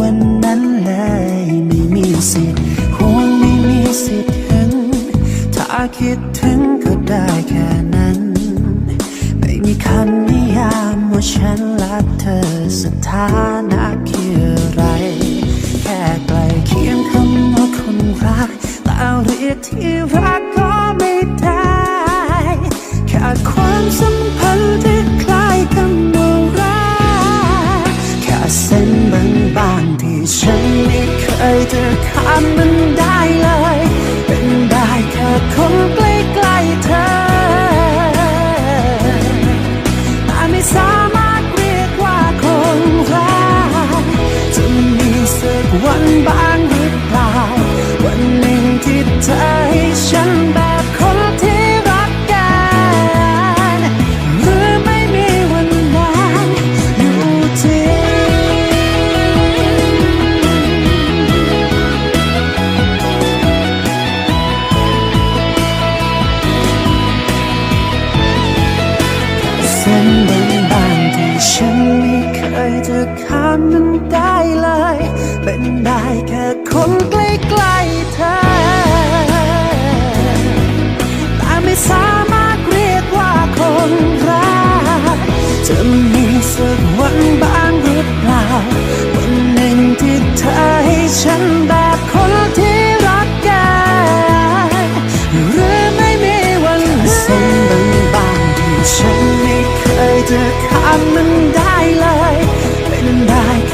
วันนั้นเลยไม่มีสิทธิ์ควงไม่มีสิทธิ์ถึง ถ้าคิดถึง ยจ ยจะข้ามมันได้เลย เป็นได้แค่คนใกล้ๆเธอ แต่ไม่สามารถเรียกว่าคนรักจะมีสักวันบ้างหรือเปล่า วันหนึ่งที่เธอให้ฉันแบบคนที่รักกันหรือไม่มีวันนั้นเส้นบางๆที่ฉันไม่เคยจะข้ามมันได้เลย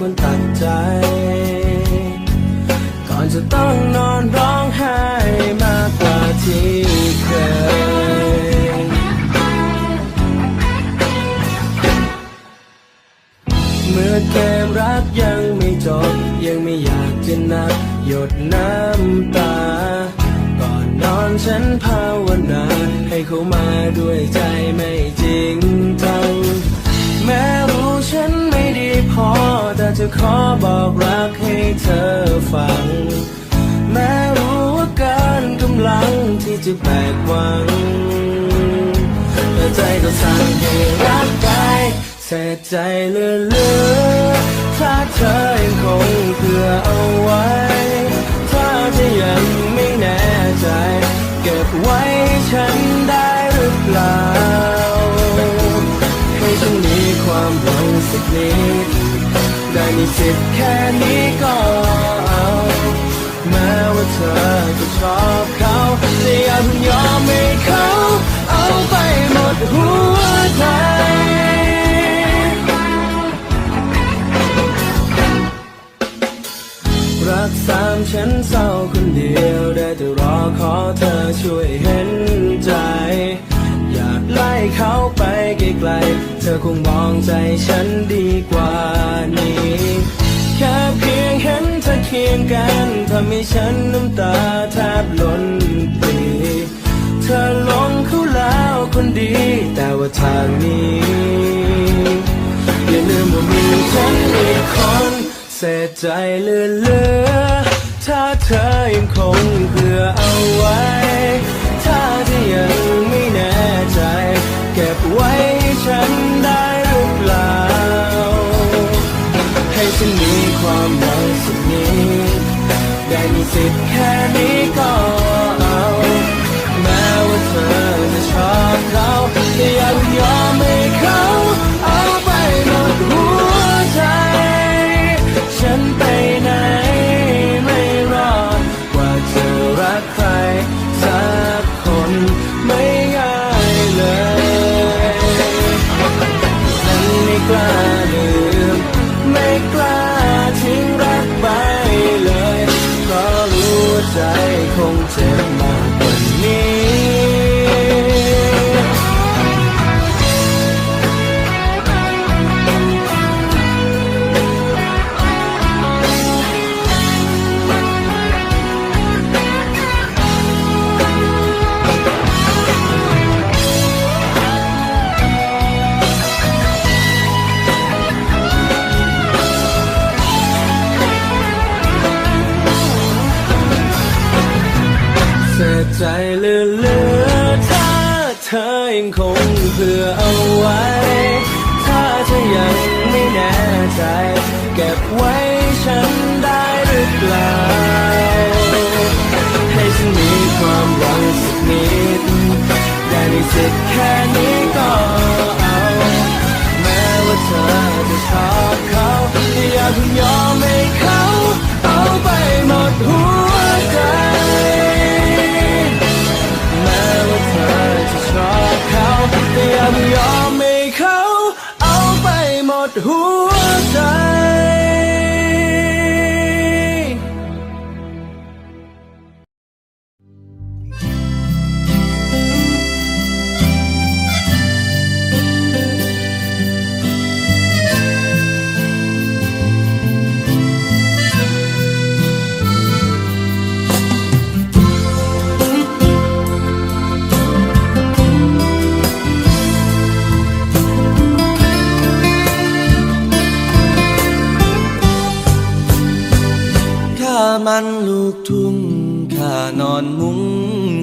ควรตัดใจ ก่อนจะต้องนอนร้องไห้มากกว่าที่เคย เมื่อเกมรักยังไม่จบ ยังไม่อยากจะนับหยดน้ำตา ก่อนนอนฉันภาวนา ให้เขามาด้วยใจไม่จริงจังแม้รู้ฉัน พอแต่จะขอบอกรักให้เธอฟัง แม้รู้ว่าการกำลังที่จะแบกหวังแต่ใจก็สั่งให้รักไปเสียใจเลอะเลือถ้าเธอยังคงเพื่อเอาไว้ ได้มีสิทธิ์แค่นี้ก็เอาแม้ว่าเธอจะชอบเขาแต่อย่าเพิ่งยอมให้เขาเอาไปหมดหัวใจรักสามฉันเศร้าคนเดียวได้แต่รอขอเธอช่วยเห็นใจ อยากไล่เขาไปไกลๆเธอคงมองใจฉันดีกว่านี้ แค่เพียงเห็นเธอเคียงกันทำให้ฉันน้ำตาแทบล้นปีเธอลงเขาแล้วคนดี แต่ว่าทางนี้อย่าลืมว่ามีฉันอีกคนเสียใจเหลือถ้าเธอยังคง รู้ สิ มันลูกทุ่งข้านอนมุ้ง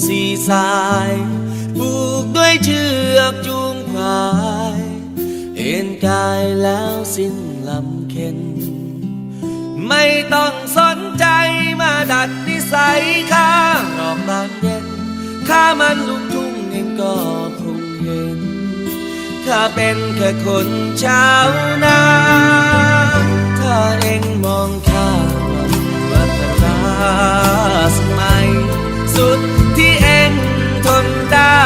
สีสายผูกด้วยเชือกจูงควายเอ็นกายแล้วสิ้นลำเค็น ไม่ต้องสนใจมาดัดนิสัยข้าหรอกบานเย็นข้ามันลูกทุ่งเองก็คงเห็นข้าเป็นแค่คนชาวนาถ้าเองมอง สมัย สุดที่เองทนได้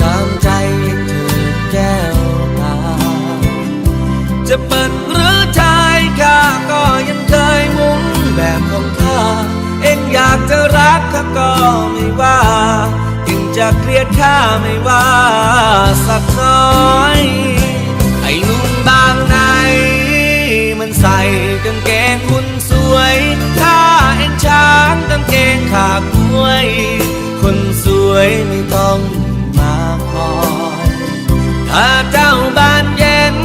ตามใจเองถิดแก้วตา จะเปิดหรือชายข้าก็ยังเคยมุ้งแบบของข้า เองอยากจะรักข้าก็ไม่ว่าเองจะเกลียดข้าไม่ว่าสักน้อย ไอ้หนุ่มบางไหนมันใส่กาางเกงขากล้วย คนสวยไม่ต้องมาคอยถ้าเจ้าบ้านเย็น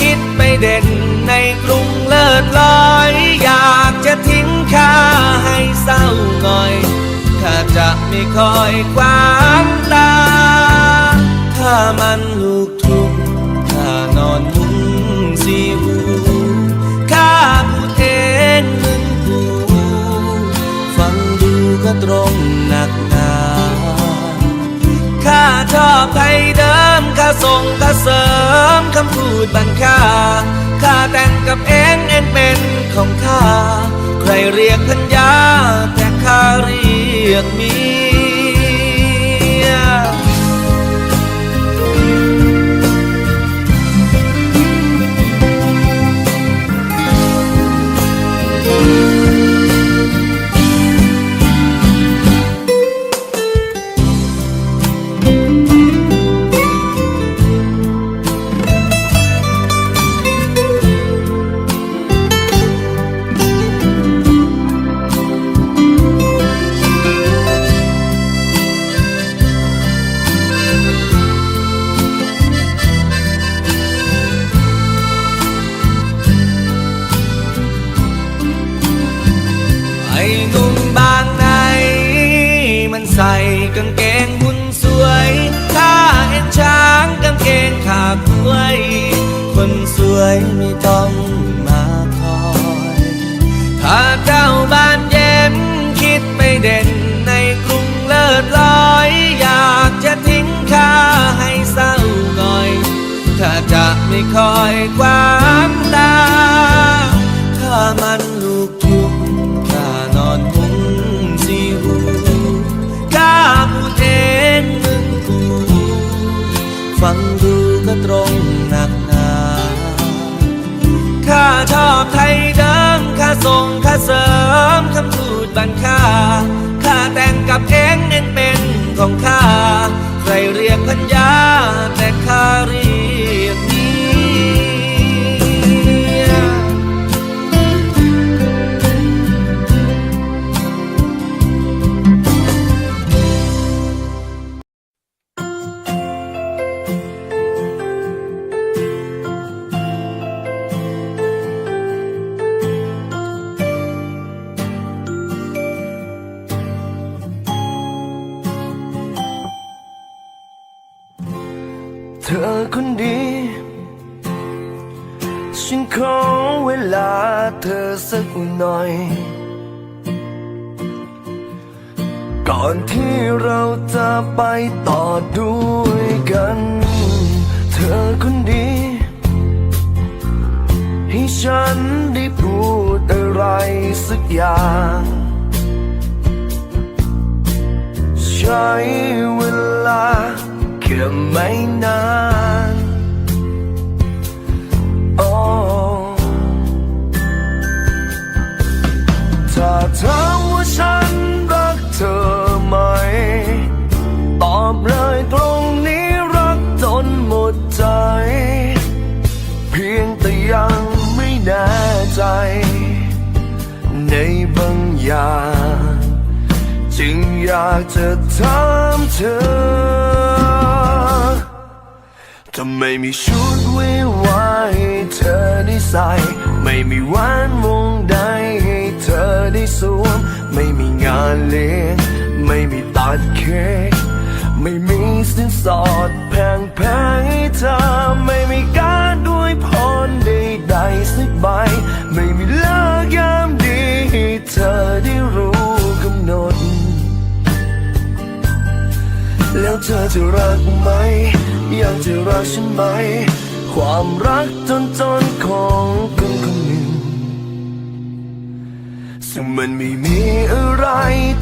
คิดไปเด่นในกรุงเลิศลอย อยากจะทิ้งข้าให้เศร้าหน่อยข้าจะไม่คอยควางตา ถ้ามันลูกท ตรงหนักหนาข้าชอบไทยเดิมข้าส่งข้าเสริมคำพูดบันค่าข้าแต่งกับเองเองเป็นของข้า ใครเรียกพัญญาแต่ข้าเรียกมีากล้วยคนสวยไม่ต้องมาคอย ถ้าเจ้าบ้านเย็นคิดไปเด่นในกรุงเลิศลอย อยากจะทิ้งข้าให้เศร้าหน่อย ถ้าจะไม่คอยความตาถ้ามัน ข้าแต่งกับเองเองเป็นของข้า ใครเรียกพัญญาแต่ข้าเรีย อสักหน่อย ก่อนที่เราจะไปต่อด้วยกัน เธอคนดี ให้ฉันได้พูดอะไรสักอย่างใช้เวลาแค่ไม่นานโถ้าถามว่าฉันรักเธอไหม ตอบเลยตรงนี้รักจนหมดใจ เพียงแต่ยังไม่แน่ใจ ในบางอย่างจึงอยากจะถามเธอทำไมมีชุดวิวาให้เธอได้ใส่ไม่มีแหวนวงใด เธอได้สวมไม่มีงานเลี้ยง ไม่มีตัดเค้กไม่มีสินสอดแพงแพงให้เธอไม่มีการด้วยพรใดๆสักใบ ไม่มีเลิกยามดีให้เธอได้รู้กำหนด แล้วเธอจะรักไหม อยากจะรักฉันไหม ความรักจนจนของคนคนหนึ่ง ซึ่งมันไม่มีอะไร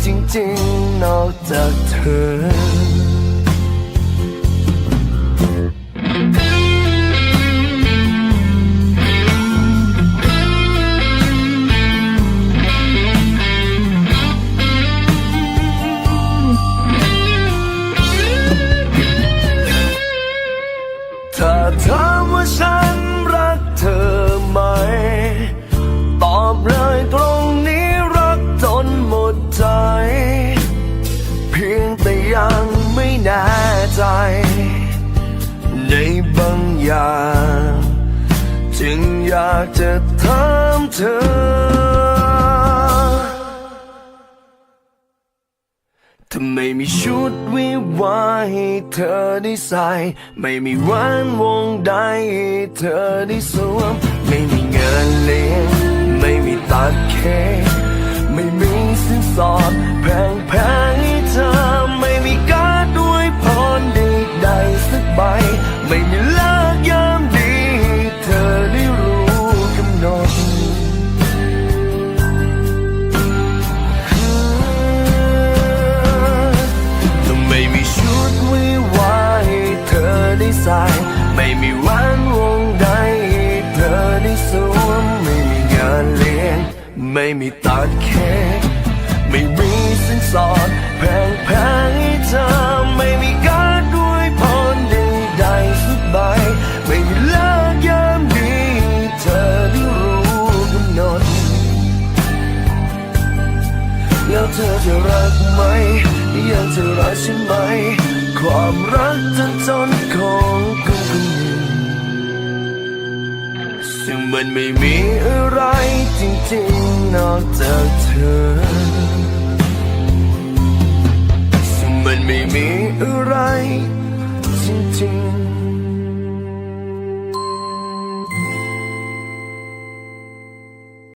จริงๆ นอกจากเธอากจะถามเธอถ้าไม่มีชุดวิวาห์ให้เธอได้ใส่ ไม่มีแหวนวงใดให้เธอได้สวม ไม่มีเงินเลี้ยง ไม่มีตัดเค้กไม่มีสินสอดแพงแพงให้เธอ ไม่มีการดด้วยพรใดๆสักใบ ไม่มีเลิกยา เธอจะรักไหม ยังจะรักฉันไหม ความรักจนจนของคนคนหนึ่งซึ่งมันไม่มีอะไรจริงๆนอกจากเธอ ซึ่งมันไม่มีอะไรจริงๆ